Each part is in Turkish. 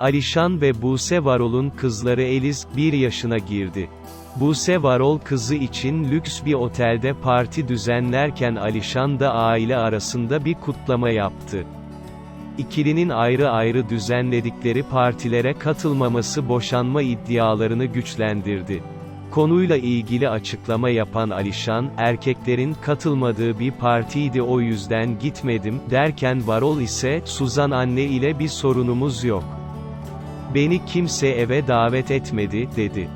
Alişan ve Buse Varol'un kızları Eliz, 1 yaşına girdi. Buse Varol kızı için lüks bir otelde parti düzenlerken Alişan da aile arasında bir kutlama yaptı. İkilinin ayrı ayrı düzenledikleri partilere katılmaması boşanma iddialarını güçlendirdi. Konuyla ilgili açıklama yapan Alişan, erkeklerin katılmadığı bir partiydi o yüzden gitmedim, derken Varol ise, Suzan anne ile bir sorunumuz yok. Beni kimse eve davet etmedi, dedi.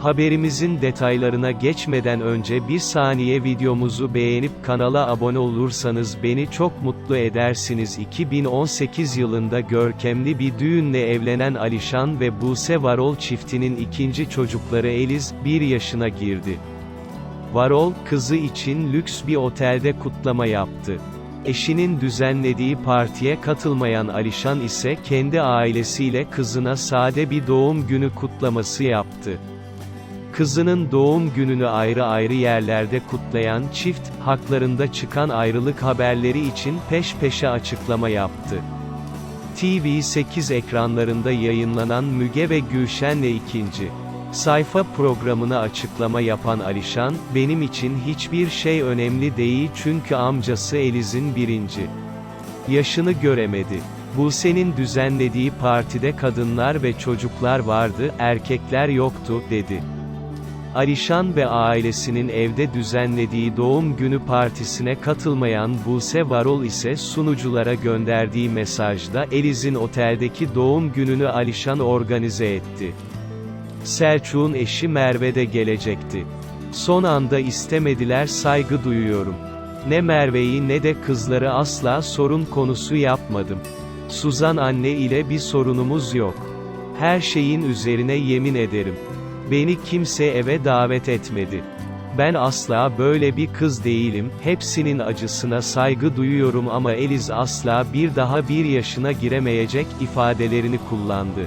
Haberimizin detaylarına geçmeden önce bir saniye videomuzu beğenip kanala abone olursanız beni çok mutlu edersiniz. 2018 yılında görkemli bir düğünle evlenen Alişan ve Buse Varol çiftinin ikinci çocukları Eliz, 1 yaşına girdi. Varol, kızı için lüks bir otelde kutlama yaptı. Eşinin düzenlediği partiye katılmayan Alişan ise kendi ailesiyle kızına sade bir doğum günü kutlaması yaptı. Kızının doğum gününü ayrı ayrı yerlerde kutlayan çift, haklarında çıkan ayrılık haberleri için peş peşe açıklama yaptı. TV8 ekranlarında yayınlanan Müge ve Gülşen'le ikinci sayfa programına açıklama yapan Alişan, benim için hiçbir şey önemli değil çünkü amcası Eliz'in birinci yaşını göremedi. Buse'nin düzenlediği partide kadınlar ve çocuklar vardı, erkekler yoktu, dedi. Alişan ve ailesinin evde düzenlediği doğum günü partisine katılmayan Buse Varol ise sunuculara gönderdiği mesajda Eliz'in oteldeki doğum gününü Alişan organize etti. Selçuk'un eşi Merve de gelecekti. Son anda istemediler saygı duyuyorum. Ne Merve'yi ne de kızları asla sorun konusu yapmadım. Suzan anne ile bir sorunumuz yok. Her şeyin üzerine yemin ederim. Beni kimse eve davet etmedi. Ben asla böyle bir kız değilim, hepsinin acısına saygı duyuyorum ama Eliz asla bir daha bir yaşına giremeyecek ifadelerini kullandı.